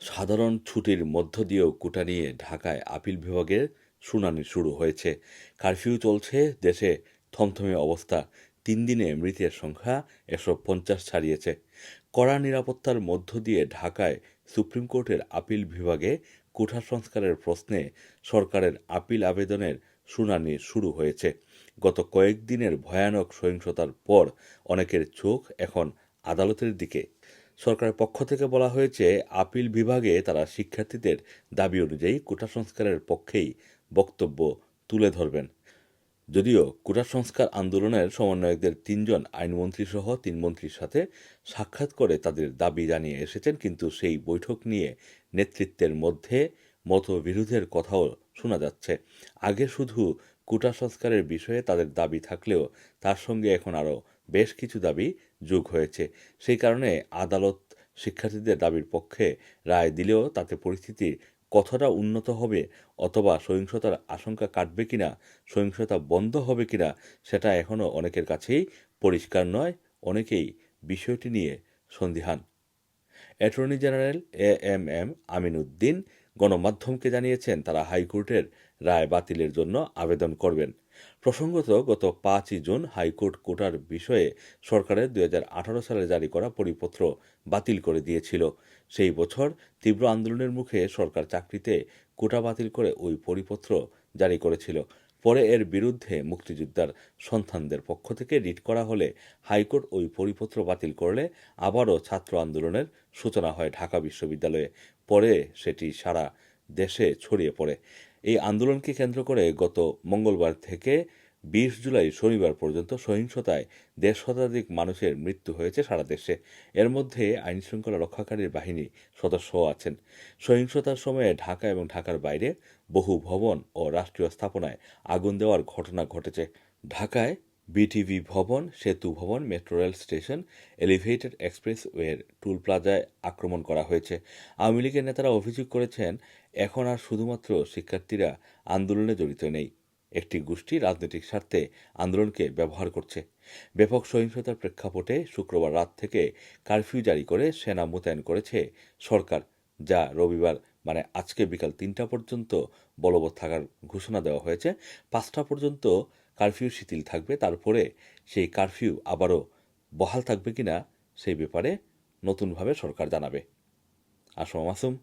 সাধারণ ছুটির মধ্য দিয়েও কোটা নিয়ে ঢাকায় আপিল বিভাগের শুনানি শুরু হয়েছে। কারফিউ চলছে, দেশে থমথমে অবস্থা। তিন দিনে মৃতের সংখ্যা একশো পঞ্চাশ ছাড়িয়েছে। কড়া নিরাপত্তার মধ্য দিয়ে ঢাকায় সুপ্রিম কোর্টের আপিল বিভাগে কোঠা সংস্কারের প্রশ্নে সরকারের আপিল আবেদনের শুনানি শুরু হয়েছে। গত কয়েকদিনের ভয়ানক সহিংসতার পর অনেকের চোখ এখন আদালতের দিকে। সরকারের পক্ষ থেকে বলা হয়েছে, আপিল বিভাগে তারা শিক্ষার্থীদের দাবি অনুযায়ী কোটা সংস্কারের পক্ষেই বক্তব্য তুলে ধরবেন। যদিও কোটা সংস্কার আন্দোলনের সমন্বয়কদের তিনজন আইনমন্ত্রী সহ তিন মন্ত্রীর সাথে সাক্ষাৎ করে তাদের দাবি জানিয়ে এসেছেন, কিন্তু সেই বৈঠক নিয়ে নেতৃত্বের মধ্যে মতবিরোধের কথাও শোনা যাচ্ছে। আগে শুধু কোটা সংস্কারের বিষয়ে তাদের দাবি থাকলেও তার সঙ্গে এখন আরও বেশ কিছু দাবি যোগ হয়েছে। সেই কারণে আদালত শিক্ষার্থীদের দাবির পক্ষে রায় দিলেও তাতে পরিস্থিতি কতটা উন্নত হবে অথবা সহিংসতার আশঙ্কা কাটবে কিনা, সহিংসতা বন্ধ হবে কিনা, সেটা এখনও অনেকের কাছেই পরিষ্কার নয়। অনেকেই বিষয়টি নিয়ে সন্দিহান। Attorney general A M M Amin Uddin গণমাধ্যমকে জানিয়েছেন, তারা হাইকোর্টের রায় বাতিলের জন্য আবেদন করবেন। প্রসঙ্গত, গত পাঁচই জুন হাইকোর্ট কোটার বিষয়ে সরকারের দুই হাজার আঠারো সালে জারি করা পরিপত্র বাতিল করে দিয়েছিল। সেই বছর তীব্র আন্দোলনের মুখে সরকার চাকরিতে কোটা বাতিল করে ওই পরিপত্র জারি করেছিল। পরে এর বিরুদ্ধে মুক্তিযোদ্ধার সন্তানদের পক্ষ থেকে রিট করা হলে হাইকোর্ট ওই পরিপত্র বাতিল করলে আবারও ছাত্র আন্দোলনের সূচনা হয় ঢাকা বিশ্ববিদ্যালয়ে। পরে সেটি সারা দেশে ছড়িয়ে পড়ে। এই আন্দোলনকে কেন্দ্র করে গত মঙ্গলবার থেকে বিশ জুলাই শনিবার পর্যন্ত সহিংসতায় দেড় শতাধিক মানুষের মৃত্যু হয়েছে সারা দেশে। এর মধ্যে আইনশৃঙ্খলা রক্ষাকারীর বাহিনী সদস্যও আছেন। সহিংসতার সময়ে ঢাকা এবং ঢাকার বাইরে বহু ভবন ও রাষ্ট্রীয় স্থাপনায় আগুন দেওয়ার ঘটনা ঘটেছে। ঢাকায় বিটিভি ভবন, সেতু ভবন, মেট্রো রেল স্টেশন, এলিভেটেড এক্সপ্রেসওয়ের টুল প্লাজায় আক্রমণ করা হয়েছে। আওয়ামী লীগের নেতারা অভিযোগ করেছেন, এখন আর শুধুমাত্র শিক্ষার্থীরা আন্দোলনে জড়িত নেই। একটি গোষ্ঠী রাজনৈতিক স্বার্থে আন্দোলনকে ব্যবহার করছে। ব্যাপক সহিংসতার প্রেক্ষাপটে শুক্রবার রাত থেকে কারফিউ জারি করে সেনা মোতায়েন করেছে সরকার, যা রবিবার মানে আজকে বিকাল তিনটা পর্যন্ত বলবৎ থাকার ঘোষণা দেওয়া হয়েছে। পাঁচটা পর্যন্ত কারফিউ শিথিল থাকবে, তারপরে সেই কারফিউ আবারও বহাল থাকবে কিনা সেই ব্যাপারে নতুনভাবে সরকার জানাবে। Assam Masum,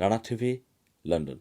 Rana TV, London.